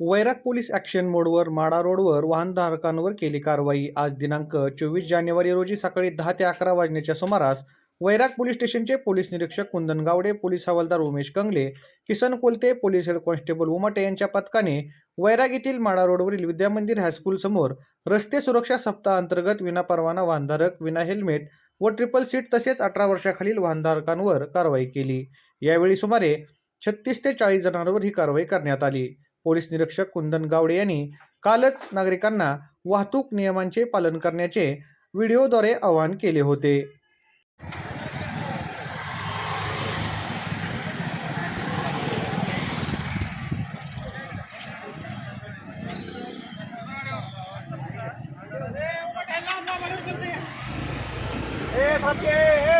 वैराग police action मोडवर माडा रोडवर वाहनधारकांवर केली कारवाई. आज दिनांक चोवीस जानेवारी रोजी सकाळी दहा ते अकरा वाजण्याच्या सुमारास वैराग पोलीस स्टेशनचे पोलीस निरीक्षक कुंदन गावडे पोलीस हवालदार Umesh Kangle Kisan Kolte police head constable Umate यांच्या पथकाने वैराग येथील माडा रोडवरील विद्यामंदिर हायस्कूल समोर रस्ते सुरक्षा सप्ताह अंतर्गत विनापरवाना वाहनधारक विना हेल्मेट व ट्रिपल सीट तसेच अठरा वर्षाखालील वाहनधारकांवर कारवाई केली. यावेळी सुमारे छत्तीस ते चाळीस जणांवर ही कारवाई करण्यात आली. पोलीस निरीक्षक कुंदन गावडे यांनी कालच नागरिकांना वाहतूक नियमांचे पालन करण्याचे व्हिडिओद्वारे आवाहन केले होते. ए